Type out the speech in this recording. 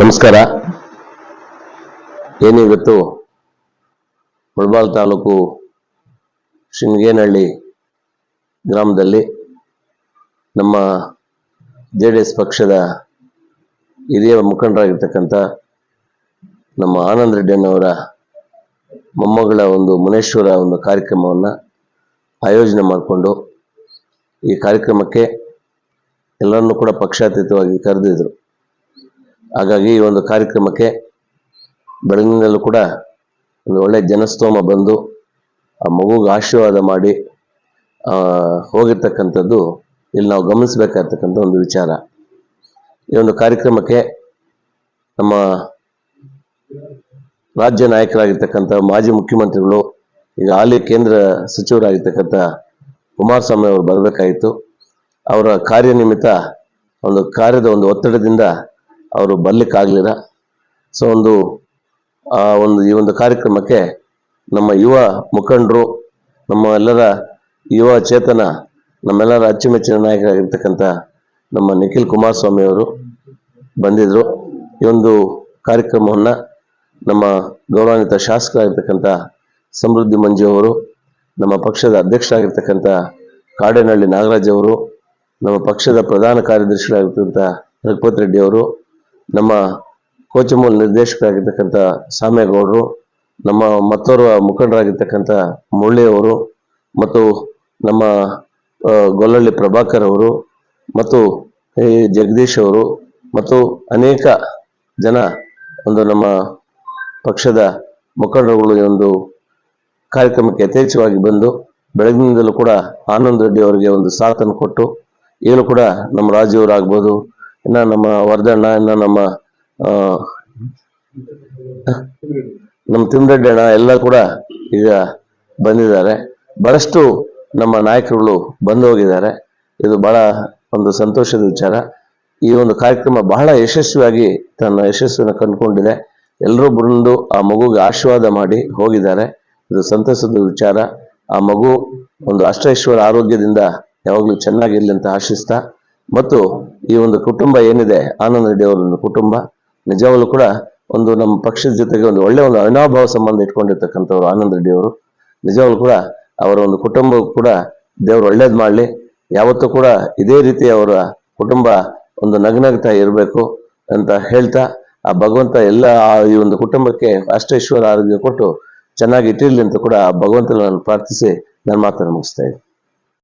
ನಮಸ್ಕಾರ. ಏನಿವತ್ತು ಮುಳಬಾಲ್ ತಾಲೂಕು ಶೃಂಗೇನಹಳ್ಳಿ ಗ್ರಾಮದಲ್ಲಿ ನಮ್ಮ ಜೆ ಡಿ ಎಸ್ ಪಕ್ಷದ ಹಿರಿಯ ಮುಖಂಡರಾಗಿರ್ತಕ್ಕಂಥ ನಮ್ಮ ಆನಂದ್ ರೆಡ್ಡಿಯನ್ನವರ ಮೊಮ್ಮಗಳ ಒಂದು ಮುನೇಶ್ವರ ಒಂದು ಕಾರ್ಯಕ್ರಮವನ್ನು ಆಯೋಜನೆ ಮಾಡಿಕೊಂಡು ಈ ಕಾರ್ಯಕ್ರಮಕ್ಕೆ ಎಲ್ಲರನ್ನೂ ಕೂಡ ಪಕ್ಷಾತೀತವಾಗಿ ಕರೆದಿದ್ರು. ಹಾಗಾಗಿ ಈ ಒಂದು ಕಾರ್ಯಕ್ರಮಕ್ಕೆ ಬೆಳಗಿನಲ್ಲೂ ಕೂಡ ಒಂದು ಒಳ್ಳೆ ಜನಸ್ತೋಮ ಬಂದು, ಆ ಮಗುಗೆ ಆಶೀರ್ವಾದ ಮಾಡಿ ಹೋಗಿರ್ತಕ್ಕಂಥದ್ದು ಇಲ್ಲಿ ನಾವು ಗಮನಿಸಬೇಕಾಗಿರ್ತಕ್ಕಂಥ ಒಂದು ವಿಚಾರ. ಈ ಒಂದು ಕಾರ್ಯಕ್ರಮಕ್ಕೆ ನಮ್ಮ ರಾಜ್ಯ ನಾಯಕರಾಗಿರ್ತಕ್ಕಂಥ ಮಾಜಿ ಮುಖ್ಯಮಂತ್ರಿಗಳು, ಈಗ ಹಾಲಿ ಕೇಂದ್ರ ಸಚಿವರಾಗಿರ್ತಕ್ಕಂಥ ಕುಮಾರಸ್ವಾಮಿ ಅವರು ಬರಬೇಕಾಯಿತು. ಅವರ ಕಾರ್ಯನಿಮಿತ್ತ ಒಂದು ಕಾರ್ಯದ ಒಂದು ಒತ್ತಡದಿಂದ ಅವರು ಬರ್ಲಿಕ್ಕಾಗಲಿಲ್ಲ ಸೊ ಒಂದು, ಆ, ಒಂದು, ಈ ಒಂದು ಕಾರ್ಯಕ್ರಮಕ್ಕೆ ನಮ್ಮ ಯುವ ಮುಖಂಡರು, ನಮ್ಮ ಎಲ್ಲರ ಯುವ ಚೇತನ, ನಮ್ಮೆಲ್ಲರ ಅಚ್ಚುಮೆಚ್ಚಿನ ನಾಯಕರಾಗಿರ್ತಕ್ಕಂಥ ನಮ್ಮ ನಿಖಿಲ್ ಕುಮಾರಸ್ವಾಮಿ ಅವರು ಬಂದಿದ್ರು. ಈ ಒಂದು ಕಾರ್ಯಕ್ರಮವನ್ನು ನಮ್ಮ ಗೌರವಾನ್ವಿತ ಶಾಸಕರಾಗಿರ್ತಕ್ಕಂಥ ಸಮೃದ್ಧಿ ಮಂಜು ಅವರು, ನಮ್ಮ ಪಕ್ಷದ ಅಧ್ಯಕ್ಷರಾಗಿರ್ತಕ್ಕಂಥ ಕಾಡೇನಹಳ್ಳಿ ನಾಗರಾಜ್ ಅವರು, ನಮ್ಮ ಪಕ್ಷದ ಪ್ರಧಾನ ಕಾರ್ಯದರ್ಶಿಗಳಾಗಿರ್ತಕ್ಕಂಥ ರಘುಪತ್ ರೆಡ್ಡಿ ಅವರು ನಮ್ಮ ಕೋಚಮೂಲ್ ನಿರ್ದೇಶಕರಾಗಿರ್ತಕ್ಕಂಥ ಸಾಮೇಗೌಡರು ನಮ್ಮ ಮತ್ತೋರ್ವ ಮುಖಂಡರಾಗಿರ್ತಕ್ಕಂಥ ಮುರಳಿಯವರು ಮತ್ತು ನಮ್ಮ ಗೊಲ್ಲಳ್ಳಿ ಪ್ರಭಾಕರ್ ಅವರು ಮತ್ತು ಜಗದೀಶ್ ಅವರು ಮತ್ತು ಅನೇಕ ಜನ ಒಂದು ನಮ್ಮ ಪಕ್ಷದ ಮುಖಂಡರುಗಳು ಈ ಒಂದು ಕಾರ್ಯಕ್ರಮಕ್ಕೆ ಯಥೇಚ್ಛವಾಗಿ ಬಂದು ಬೆಳಗಿನಿಂದಲೂ ಕೂಡ ಆನಂದ್ ರೆಡ್ಡಿ ಅವರಿಗೆ ಒಂದು ಸಾಥನ್ನು ಕೊಟ್ಟು ಈಗಲೂ ಕೂಡ ನಮ್ಮ ರಾಜೀವ್ರು ಆಗ್ಬೋದು ಇನ್ನ ನಮ್ಮ ವರ್ಧಣ್ಣ, ಇನ್ನ ನಮ್ಮ ನಮ್ಮ ತಿಮ್ರೆಡ್ಡಿ ಅಣ್ಣ ಎಲ್ಲ ಕೂಡ ಈಗ ಬಂದಿದ್ದಾರೆ. ಬಹಳಷ್ಟು ನಮ್ಮ ನಾಯಕರುಗಳು ಬಂದು ಹೋಗಿದ್ದಾರೆ. ಇದು ಬಹಳ ಒಂದು ಸಂತೋಷದ ವಿಚಾರ. ಈ ಒಂದು ಕಾರ್ಯಕ್ರಮ ಬಹಳ ಯಶಸ್ವಿಯಾಗಿ ತನ್ನ ಯಶಸ್ಸನ್ನು ಕಂಡುಕೊಂಡಿದೆ. ಎಲ್ಲರೂ ಬಂದು ಆ ಮಗುಗೆ ಆಶೀರ್ವಾದ ಮಾಡಿ ಹೋಗಿದ್ದಾರೆ. ಇದು ಸಂತಸದ ವಿಚಾರ. ಆ ಮಗು ಒಂದು ಅಷ್ಟೈಶ್ವರ ಆರೋಗ್ಯದಿಂದ ಯಾವಾಗಲೂ ಚೆನ್ನಾಗಿರಲಿ ಅಂತ ಆಶಿಸ್ತಾ, ಮತ್ತು ಈ ಒಂದು ಕುಟುಂಬ ಏನಿದೆ, ಆನಂದ ರೆಡ್ಡಿ ಅವರ ಒಂದು ಕುಟುಂಬ, ನಿಜವಾಗ್ಲೂ ಕೂಡ ಒಂದು ನಮ್ಮ ಪಕ್ಷದ ಜೊತೆಗೆ ಒಂದು ಒಳ್ಳೆ ಒಂದು ಅವಿನಾಭಾವ ಸಂಬಂಧ ಇಟ್ಕೊಂಡಿರ್ತಕ್ಕಂಥವ್ರು ಆನಂದ್ ರೆಡ್ಡಿ ಅವರು ನಿಜವಾಗ್ಲೂ ಕೂಡ ಅವರ ಒಂದು ಕುಟುಂಬ ಕೂಡ ದೇವರು ಒಳ್ಳೇದು ಮಾಡಲಿ. ಯಾವತ್ತೂ ಕೂಡ ಇದೇ ರೀತಿ ಅವರ ಕುಟುಂಬ ಒಂದು ನಗ್ನಗ್ತಾ ಇರಬೇಕು ಅಂತ ಹೇಳ್ತಾ, ಆ ಭಗವಂತ ಎಲ್ಲ ಈ ಒಂದು ಕುಟುಂಬಕ್ಕೆ ಅಷ್ಟೈಶ್ವರ ಆರೋಗ್ಯ ಕೊಟ್ಟು ಚೆನ್ನಾಗಿ ಇಟ್ಟಿರಲಿ ಅಂತ ಕೂಡ ಆ ಭಗವಂತನ ನಾನು ಪ್ರಾರ್ಥಿಸಿ ನನ್ನ ಮಾತನ್ನು ಮುಗಿಸ್ತಾ ಇದ್ದೀನಿ.